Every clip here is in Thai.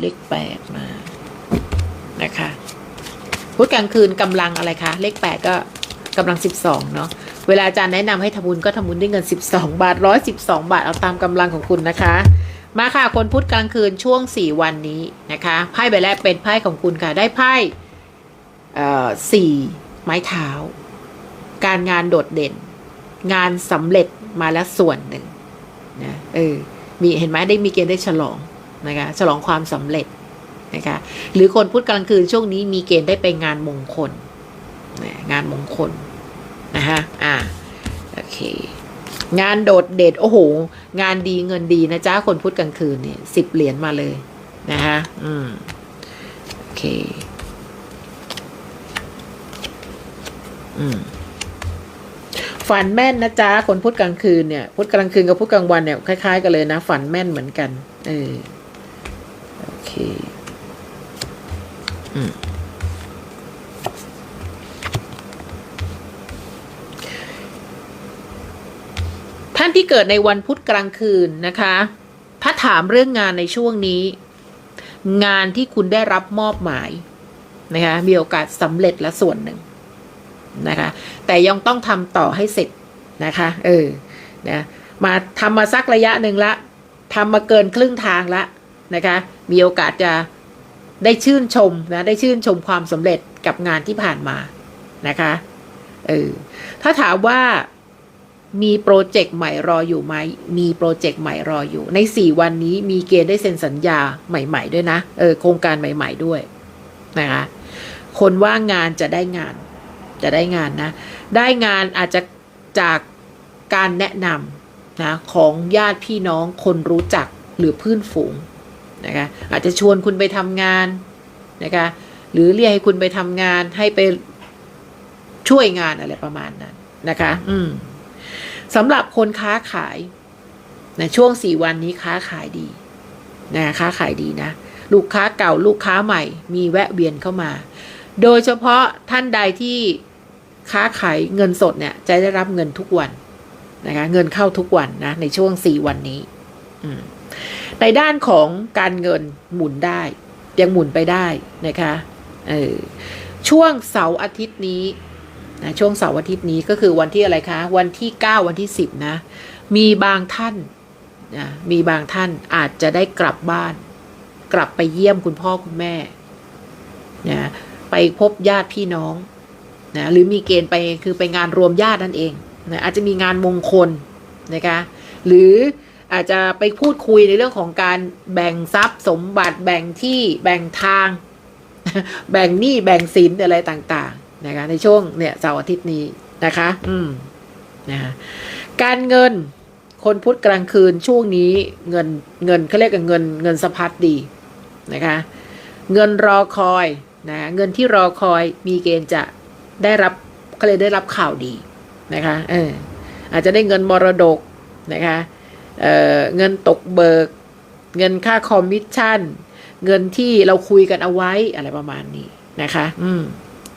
เลขแปดมานะคะพุธกลางคืนกำลังอะไรคะเลขแปดก็กำลังสิบสองเนาะเวลาอาจารย์แนะนำให้ทำบุญก็ทำบุญด้วยเงินสิบสองบาทร้อยสิบสองบาทเอาตามกำลังของคุณนะคะ มาค่ะคนพุธกลางคืนช่วงสี่วันนี้นะคะไพ่ใบแรกเป็นไพ่ของคุณค่ะได้ไพ่สี่ไม้เท้า การงานโดดเด่น งานสำเร็จมาแล้วส่วนหนึ่งนะเออมีเห็นไหมได้มีเกณฑ์ได้ฉลอง นะคะฉลองความสำเร็จนะคะหรือคนพุธกลางคืนช่วงนี้มีเกณฑ์ได้ไปงานมงคลงานมงคลนะคะอ่าโอเคงานโดดเด่นโอ้โห งานดีเงินดีนะจ๊ะคนพุธกลางคืนเนี่ยสิบเหรียญมาเลยนะคะอืมโอเคอืมฝันแม่นนะจ๊ะคนพุธกลางคืนเนี่ยพุธกลางคืนกับพุธกลางวันเนี่ยคล้ายๆกันเลยนะ ฝันแม่นเหมือนกัน เออ เคอืมท่านที่เกิดในวันพุธกลางคืนนะคะ ถ้าถามเรื่องงานในช่วงนี้ งานที่คุณได้รับมอบหมายนะคะมีโอกาสสำเร็จละส่วนหนึ่งนะคะ แต่ยังต้องทำต่อให้เสร็จนะคะ เออนะมาทำมาสักระยะหนึ่งละทำมาเกินครึ่งทางละ นะคะ มีโอกาสจะได้ชื่นชมนะได้ชื่นชมความสำเร็จกับงานที่ผ่านมานะคะเออถ้าถามว่ามีโปรเจกต์ใหม่รออยู่ไหม มีโปรเจกต์ใหม่รออยู่ ในสี่วันนี้มีเกณฑ์ได้เซ็นสัญญาใหม่ ๆ ด้วยนะ เออ โครงการใหม่ ๆ ด้วยนะคะ คนว่างงานจะได้งาน จะได้งานนะ ได้งานอาจจะจากการแนะนำนะของญาติพี่น้องคนรู้จักหรือเพื่อนฝูง นะคะอาจจะชวนคุณไปทำงานนะคะหรือเรียกให้คุณไปทำงานให้ไปช่วยงานอะไรประมาณนั้นนะคะ อืมสำหรับคนค้าขายนะช่วงสี่วันนี้ค้าขายดีนะค้าขายดีนะ ลูกค้าเก่าลูกค้าใหม่ มีแวะเวียนเข้ามา โดยเฉพาะท่านใดที่ค้าขายเงินสดเนี่ย จะได้รับเงินทุกวันนะคะ เงินเข้าทุกวันนะ ในช่วงสี่วันนี้ อืม ในด้านของการเงินหมุนได้ ยังหมุนไปได้นะคะออช่วงเสาร์อาทิตย์นี้นะช่วงเสาร์อาทิตย์นี้ก็คือวันที่อะไรคะ วันที่เก้าวันที่สิบนะ มีบางท่านนะมีบางท่านอาจจะได้กลับบ้าน กลับไปเยี่ยมคุณพ่อคุณแม่นะไปพบญาติพี่น้องนะหรือมีเกณฑ์ไปคือไปงานรวมญาตินั่นเองนะอาจจะมีงานมงคลนะคะหรือ อาจจะไปพูดคุยในเรื่องของการแบ่งทรัพย์สมบัติแบ่งที่แบ่งทาง แบ่งหนี้แบ่งสินอะไรต่างๆนะคะในช่วงเนี่ยเสาร์อาทิตย์นี้นะคะ อืมนะคะการเงินคนพุธกลางคืนช่วงนี้เงินเงินเขาเรียกกันเงินเงินสะพัดดีนะคะ เงินรอคอยนะเงินที่รอคอยมีเกณฑ์จะได้รับเขาเลยได้รับข่าวดีนะคะเอออาจจะได้เงินมรดกนะคะ เเงินตกเบิก เงินค่าคอมมิชชั่น เงินที่เราคุยกันเอาไว้อะไรประมาณนี้นะคะ อืม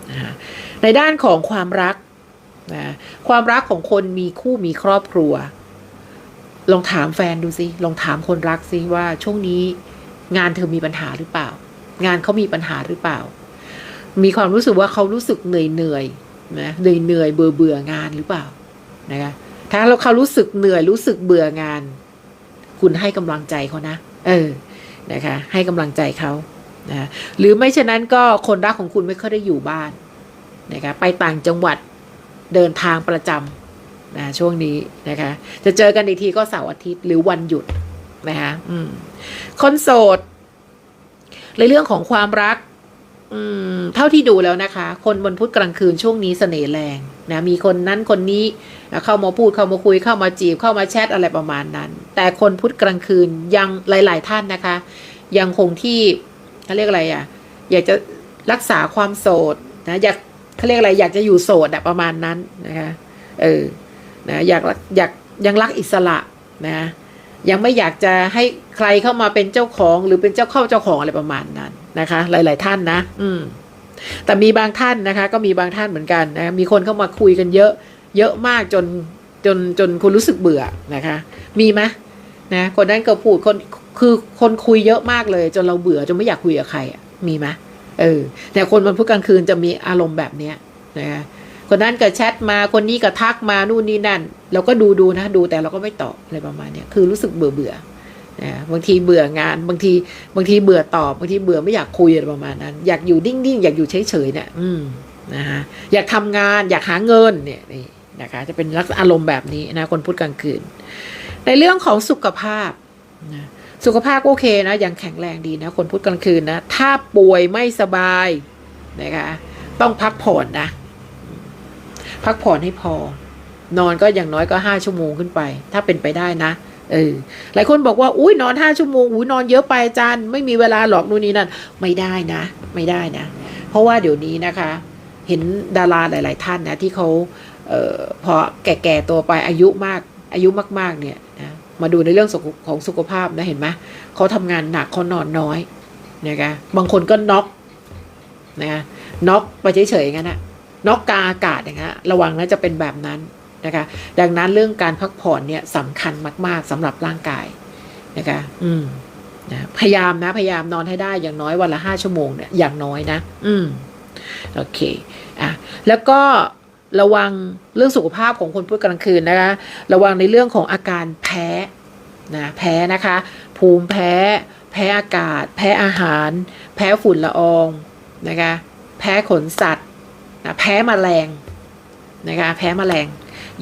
นะคะในด้านของความรักนะความรักของคนมีคู่มีครอบครัว ลองถามแฟนดูสิ ลองถามคนรักสิว่าช่วงนี้งานเธอมีปัญหาหรือเปล่า งานเขามีปัญหาหรือเปล่า มีความรู้สึกว่าเขารู้สึกเหนื่อยเหนื่อยนะเหนื่อยเหนื่อยเบื่อเบื่องานหรือเปล่านะคะ ถ้าเราเขารู้สึกเหนื่อยรู้สึกเบื่องาน คุณให้กำลังใจเขานะ เออ นะคะ ให้กำลังใจเขานะหรือไม่ฉะนั้นก็คนรักของคุณไม่ค่อยได้อยู่บ้านนะคะไปต่างจังหวัดเดินทางประจำนะช่วงนี้นะคะ จะเจอกันอีกทีก็เสาร์อาทิตย์หรือวันหยุดนะคะอืมคนโสด ในเรื่องของความรัก อืม เท่าที่ดูแล้วนะคะ คนบนพุธกลางคืนช่วงนี้เสน่ห์แรงนะมีคนนั้นคนนี้เข้ามาพูดเข้ามาคุยเข้ามาจีบเข้ามาแชทอะไรประมาณนั้น แต่คนพุธกลางคืนยังหลาย ๆ ท่านนะคะ ยังคงที่เขาเรียกอะไรอะ อยากจะรักษาความโสดนะอยากเขาเรียกอะไรอยากจะอยู่โสดอะประมาณนั้นนะคะเออนะอยากอยากยังรักอิสระนะยังไม่อยากจะให้ใครเข้ามาเป็นเจ้าของหรือเป็นเจ้าเข้าเจ้าของอะไรประมาณนั้น นะคะ หลาย ๆ ท่านนะ อืม แต่มีบางท่านนะคะ ก็มีบางท่านเหมือนกันนะมีคนเข้ามาคุยกันเยอะ เยอะมากจนจนจนคุณรู้สึกเบื่อนะคะ มีไหมนะคนนั้นก็พูดคนคือคนคุยเยอะมากเลย จนเราเบื่อจนไม่อยากคุยกับใครมีไหมเออแต่คนวันพุธกลางคืนจะมีอารมณ์แบบเนี้ยนะคะคนนั้นก็แชทมาคนนี้ก็ทักมานู่นนี่นั่น เราก็ดูดูนะดูแต่เราก็ไม่ตอบอะไรประมาณเนี้ยคือรู้สึกเบื่อเบื่อ บางทีเบื่องานบางทีบางทีเบื่อตอบบางทีเบื่อไม่อยากคุยอะไรประมาณนั้น อยากอยู่นิ่งๆอยากอยู่เฉยๆเนี่ยอืมนะฮะอยากทำงานอยากหาเงินเนี่ยนี่นะคะจะเป็นลักษณะอารมณ์แบบนี้นะคนพุธกลางคืน ในเรื่องของสุขภาพนะสุขภาพโอเคนะยังแข็งแรงดีนะคนพุธกลางคืนนะถ้าป่วยไม่สบายนะคะต้องพักผ่อนนะ พักผ่อนให้พอ นอนก็อย่างน้อยก็ห้าชั่วโมงขึ้นไป ถ้าเป็นไปได้นะ เออหลายคนบอกว่าอุ้ยนอนห้าชั่วโมงอุ้ยนอนเยอะไปอาจารย์ไม่มีเวลาหรอกนู่นนี่นั่นไม่ได้นะ ไม่ได้นะ เพราะว่าเดี๋ยวนี้นะคะ เห็นดาราหลาย ๆ ท่านนะที่เขาเออพอแก่ๆตัวไปอายุมาก อายุมาก ๆ เนี่ยนะมาดูในเรื่องของสุขภาพนะเห็นไหมเขาทำงานหนักเขานอนน้อยนะคะบางคนก็น็อกนะคะน็อกไปเฉยๆงั้นนะน็อกกาอากาศอย่างเงี้ยระวังนะจะเป็นแบบนั้น นะคะดังนั้นเรื่องการพักผ่อนเนี่ยสำคัญมาก ๆสำหรับร่างกายนะคะอืมนะพยายามนะ พยายามนอนให้ได้อย่างน้อยวันละห้าชั่วโมงเนี่ยอย่างน้อยนะ อืมโอเคอะแล้วก็ระวังเรื่องสุขภาพของคนพูดกลางคืนนะคะ ระวังในเรื่องของอาการแพ้นะแพ้นะคะ ภูมิแพ้ แพ้อากาศ แพ้อาหาร แพ้ฝุ่นละอองนะคะ แพ้ขนสัตว์นะแพ้แมลงนะคะ แพ้แมลง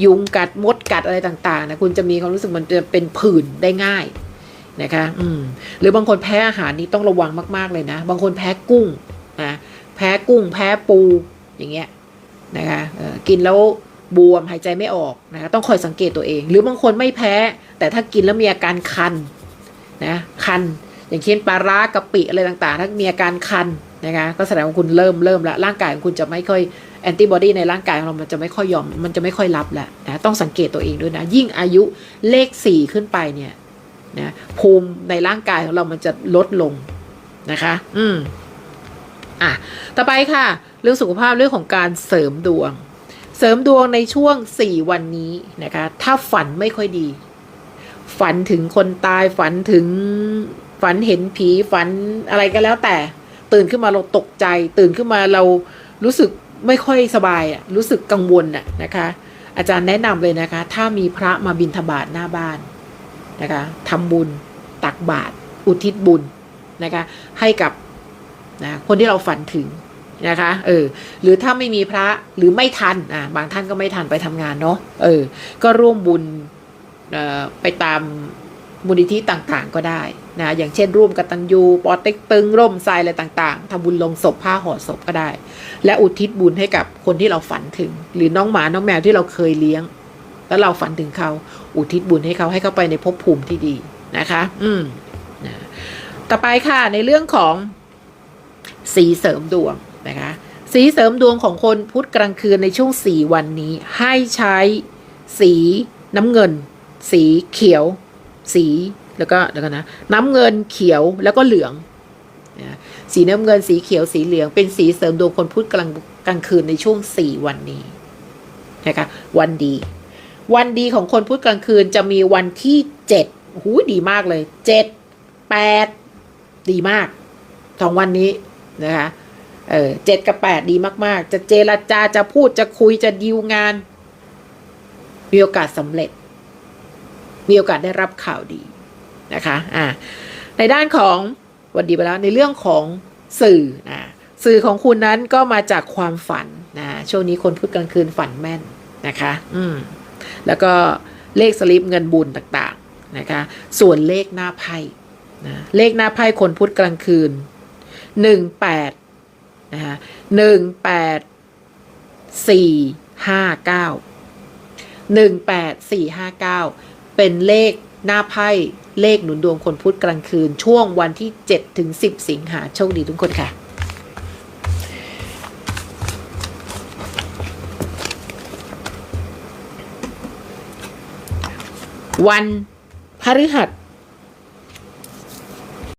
ยุงกัดมดกัดอะไรต่างๆนะคุณจะมีความรู้สึกมันจะเป็นผื่นได้ง่ายนะคะอืมหรือบางคนแพ้อาหารนี่ต้องระวังมากๆเลยนะ บางคนแพ้กุ้งนะแพ้กุ้งแพ้ปูอย่างเงี้ยนะคะกินแล้วบวมหายใจไม่ออกนะคะต้องคอยสังเกตตัวเอง หรือบางคนไม่แพ้ แต่ถ้ากินแล้วมีอาการคันนะคัน อย่างเช่นปลาร้ากะปิอะไรต่างๆ ถ้ามีอาการคันนะคะก็แสดงว่าคุณเริ่มเริ่มละร่างกายของคุณจะไม่ค่อย แอนติบอดีในร่างกายของเรา มันจะไม่ค่อยยอม มันจะไม่ค่อยรับแหละนะต้องสังเกตตัวเองด้วยนะ ยิ่งอายุเลขสี่ขึ้นไปเนี่ยนะภูมิในร่างกายของเรามันจะลดลงนะคะ อืมอะ ต่อไปค่ะ เรื่องสุขภาพเรื่องของการเสริมดวง เสริมดวงในช่วงสี่วันนี้นะคะ ถ้าฝันไม่ค่อยดี ฝันถึงคนตายฝันถึงฝันเห็นผีฝันอะไรก็แล้วแต่ ตื่นขึ้นมาเราตกใจ ตื่นขึ้นมาเรารู้สึก ไม่ค่อยสบายอะรู้สึกกังวลอะนะคะ อาจารย์แนะนำเลยนะคะ ถ้ามีพระมาบิณฑบาตหน้าบ้านนะคะทำบุญตักบาตรอุทิศบุญนะคะ ให้กับนะคนที่เราฝันถึงนะคะเออหรือถ้าไม่มีพระหรือไม่ทันอ่าบางท่านก็ไม่ทันไปทำงานเนาะเออก็ร่วมบุญเอ่อไปตาม มูลนิธิต่างๆ ก็ได้นะอย่างเช่น ร่วมกตัญญูปอเต็กตึง ร่มทรายอะไรต่างๆทำบุญลงศพผ้าห่อศพก็ได้ และอุทิศบุญให้กับคนที่เราฝันถึง หรือน้องหมาน้องแมวที่เราเคยเลี้ยง แล้วเราฝันถึงเขาอุทิศบุญให้เขาให้เขาไปในภพภูมิที่ดีนะคะ อืมนะต่อไปค่ะในเรื่องของสีเสริมดวงนะคะสีเสริมดวงของคนพุธกลางคืนในช่วงสี่วันนี้ ให้ใช้สีน้ำเงิน สีเขียว สีแล้วก็แล้วกันนะน้ำเงินเขียวแล้วก็เหลืองสีน้ำเงินสีเขียวสีเหลือง เป็นสีเสริมดวงคนพุธกลางกลางคืนในช่วงสี่วันนี้นะคะวันดี วันดีของคนพุธกลางคืนจะมีวันที่เจ็ดหูดีมากเลยเจ็ดแปดดีมากสองวันนี้นะคะเออเจ็ดกับแปดดีมาก ๆ จะเจรจาจะพูดจะคุยจะดีลงาน มีโอกาสสำเร็จ มีโอกาสได้รับข่าวดีนะคะอ่าในด้านของวันดีไปแล้วในเรื่องของสื่อนะสื่อของคุณนั้นก็มาจากความฝันนะช่วงนี้คนพูดกลางคืนฝันแม่นนะคะ อืมแล้วก็เลขสลิปเงินบุญต่างๆนะคะ ส่วนเลขหน้าไพ่นะเลขหน้าไพ่คนพุธกลางคืนหนึ่งแปดนะคะหนึ่งแปดสี่ห้าเก้าหนึ่งแปดสี่ห้าเก้า เป็นเลขหน้าไพ่เลขหนุนดวงคนพุธกลางคืน ช่วงวันที่เจ็ดถึงสิบสิงหาโชคดีทุกคนค่ะ วันพฤหัส